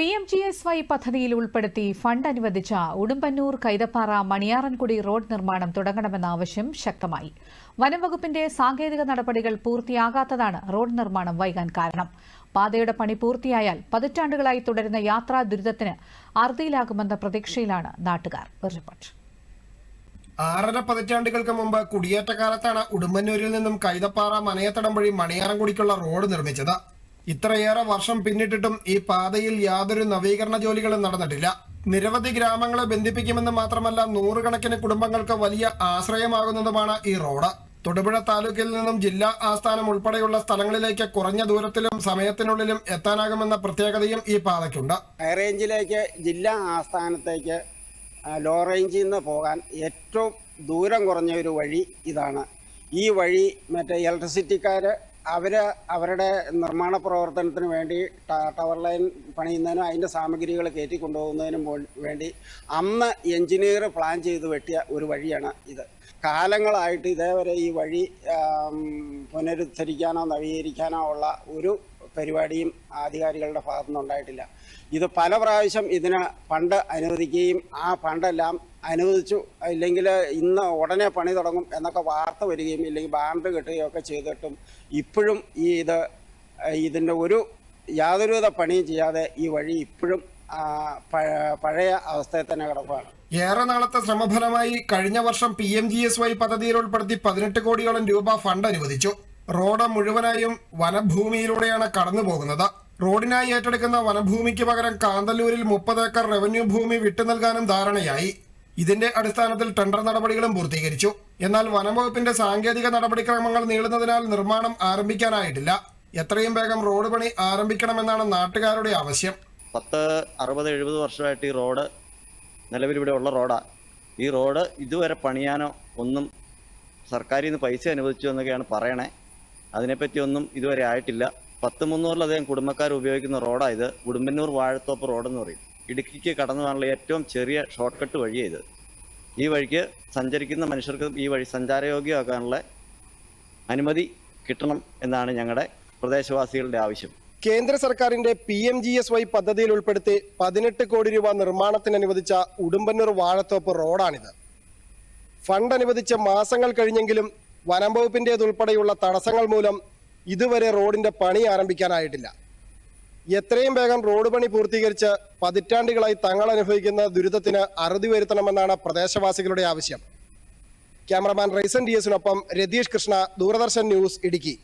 P M G S Y പദ്ധതിയിൽ ഉൾപ്പെടുത്തി fund അനുവദിച്ച ഉടുമ്പന്നൂർ കൈതപ്പാറ മണിയാറൻകുടി റോഡ് നിർമ്മാണം തുടങ്ങണമെന്ന ആവശ്യം ശക്തമായി. വനംവകുപ്പിന്റെ സാങ്കേതിക നടപടികൾ പൂർത്തിയാകാത്തതാണ് റോഡ് നിർമ്മാണം വൈകാൻ കാരണം. പാതയുടെ പണി പൂർത്തിയായാൽ പതിറ്റാണ്ടുകളായി തുടരുന്ന യാത്രാ ദുരിതത്തിന് അറുതിയിലാകുമെന്ന പ്രതീക്ഷയിലാണ് നാട്ടുകാർ. ആറര പതിറ്റാണ്ടുകൾക്ക് മുമ്പ് കുടിയേറ്റക്കാലത്താണ് ഉടുമ്പന്നൂരിൽ നിന്നും കൈതപ്പാറ മനയത്തടം വഴി മണിയാറൻകുടിക്കുള്ള റോഡ് നിർമ്മിച്ചത്. ഇത്രയേറെ വർഷം പിന്നിട്ടിട്ടും ഈ പാതയിൽ യാതൊരു നവീകരണ ജോലികളും നടന്നിട്ടില്ല. നിരവധി ഗ്രാമങ്ങളെ ബന്ധിപ്പിക്കുമെന്ന് മാത്രമല്ല നൂറുകണക്കിന് കുടുംബങ്ങൾക്ക് വലിയ ആശ്രയമാകുന്നതുമാണ് ഈ റോഡ്. തൊടുപുഴ താലൂക്കിൽ നിന്നും ജില്ലാ ആസ്ഥാനം ഉൾപ്പെടെയുള്ള സ്ഥലങ്ങളിലേക്ക് കുറഞ്ഞ ദൂരത്തിലും സമയത്തിനുള്ളിലും എത്താനാകുമെന്ന പ്രത്യേകതയും ഈ പാതയ്ക്കുണ്ട്. ഹൈറേഞ്ചിലേക്ക് ജില്ലാ ആസ്ഥാനത്തേക്ക് ലോ റേഞ്ചിൽ നിന്ന് പോകാൻ ഏറ്റവും ദൂരം കുറഞ്ഞ ഒരു വഴി ഇതാണ്. ഈ വഴി മറ്റേ ഇലക്ട്രിസിറ്റിക്കാർ അവർ അവരുടെ നിർമ്മാണ പ്രവർത്തനത്തിന് വേണ്ടി ടവർ ലൈൻ പണിയുന്നതിനും അതിന്റെ സാമഗ്രികൾ കയറ്റി കൊണ്ടുപോകുന്നതിനും വേണ്ടി അന്ന് എഞ്ചിനീയർ പ്ലാൻ ചെയ്ത് വെട്ടിയ ഒരു വഴിയാണ് ഇത്. കാലങ്ങളായിട്ട് ഇതേവരെ ഈ വഴി പുനരുദ്ധരിക്കാനോ നവീകരിക്കാനോ ഉള്ള ഒരു പരിപാടിയും അധികാരികളുടെ ഭാഗത്തുനിന്ന് ഉണ്ടായിട്ടില്ല ഇത് പല പ്രാവശ്യം ഇതിന് ഫണ്ട് അനുവദിക്കുകയും ആ ഫണ്ടെല്ലാം അനുവദിച്ചു. ഇല്ലെങ്കിൽ ഇന്ന് ഉടനെ പണി തുടങ്ങും എന്നൊക്കെ വാർത്ത വരികയും ഇല്ലെങ്കിൽ ബാൻഡ് കെട്ടുകയും ഒക്കെ ചെയ്തിട്ടും ഇപ്പോഴും ഈ ഇത് ഇതിന്റെ ഒരു യാതൊരുവിധ പണിയും ചെയ്യാതെ ഈ വഴി ഇപ്പോഴും പഴയ അവസ്ഥയിൽ തന്നെ കിടക്കുകയാണ്. ഏറെ നാളത്തെ ശ്രമഫലമായി കഴിഞ്ഞ വർഷം P M G S Y പദ്ധതിയിൽ ഉൾപ്പെടുത്തി പതിനെട്ട് കോടിയോളം രൂപ ഫണ്ട് അനുവദിച്ചു. റോഡ് മുഴുവനായും വനഭൂമിയിലൂടെയാണ് കടന്നു പോകുന്നത്. റോഡിനായി ഏറ്റെടുക്കുന്ന വനഭൂമിക്ക് പകരം കാന്തല്ലൂരിൽ മുപ്പത് ഏക്കർ റവന്യൂ ഭൂമി വിട്ടു നൽകാനും ധാരണയായി. ഇതിന്റെ അടിസ്ഥാനത്തിൽ ടെൻഡർ നടപടികളും പൂർത്തീകരിച്ചു. എന്നാൽ വനംവകുപ്പിന്റെ സാങ്കേതിക നടപടിക്രമങ്ങൾ നീളുന്നതിനാൽ നിർമ്മാണം ആരംഭിക്കാനായിട്ടില്ല. എത്രയും വേഗം റോഡ് പണി ആരംഭിക്കണമെന്നാണ് നാട്ടുകാരുടെ ആവശ്യം. പത്ത് അറുപത് എഴുപത് വർഷമായിട്ട് ഈ റോഡ് നിലവിലിവിടെ ഉള്ള റോഡാണ് ഈ റോഡ് ഇതുവരെ പണിയാനോ ഒന്നും സർക്കാരിൽ നിന്ന് പൈസ അനുവദിച്ചു എന്നൊക്കെയാണ് പറയണേ. അതിനെപ്പറ്റി ഒന്നും ഇതുവരെ ആയിട്ടില്ല. പത്ത് മുന്നൂറിലധികം കുടുംബക്കാർ ഉപയോഗിക്കുന്ന റോഡാണ് ഇത്. ഉടുമ്പന്നൂർ വാഴത്തോപ്പ് റോഡെന്ന് പറയും. ഇടുക്കിക്ക് കടന്നു പോകാനുള്ള ഏറ്റവും ചെറിയ ഷോർട്ട് കട്ട് വഴിയാണ് ഇത്. ഈ വഴിക്ക് സഞ്ചരിക്കുന്ന മനുഷ്യർക്ക് ഈ വഴി സഞ്ചാരയോഗ്യമാക്കാനുള്ള അനുമതി കിട്ടണം എന്നാണ് ഞങ്ങളുടെ പ്രദേശവാസികളുടെ ആവശ്യം. കേന്ദ്ര സർക്കാരിന്റെ P M G S Y പദ്ധതിയിൽ ഉൾപ്പെടുത്തി പതിനെട്ട് കോടി രൂപ നിർമ്മാണത്തിന് അനുവദിച്ച ഉടുമ്പന്നൂർ വാഴത്തോപ്പ് റോഡാണിത്. ഫണ്ട് അനുവദിച്ച മാസങ്ങൾ കഴിഞ്ഞെങ്കിലും വനം വകുപ്പിന്റേതുൾപ്പെടെയുള്ള തടസ്സങ്ങൾ മൂലം ഇതുവരെ റോഡിന്റെ പണി ആരംഭിക്കാനായിട്ടില്ല. എത്രയും വേഗം റോഡ് പണി പൂർത്തീകരിച്ച് പതിറ്റാണ്ടുകളായി തങ്ങൾ അനുഭവിക്കുന്ന ദുരിതത്തിന് അറുതി വരുത്തണമെന്നാണ് പ്രദേശവാസികളുടെ ആവശ്യം. ക്യാമറമാൻ റൈസൻ ഡി എസിനൊപ്പം രതീഷ് കൃഷ്ണ ദൂരദർശൻ ന്യൂസ് ഇടുക്കി.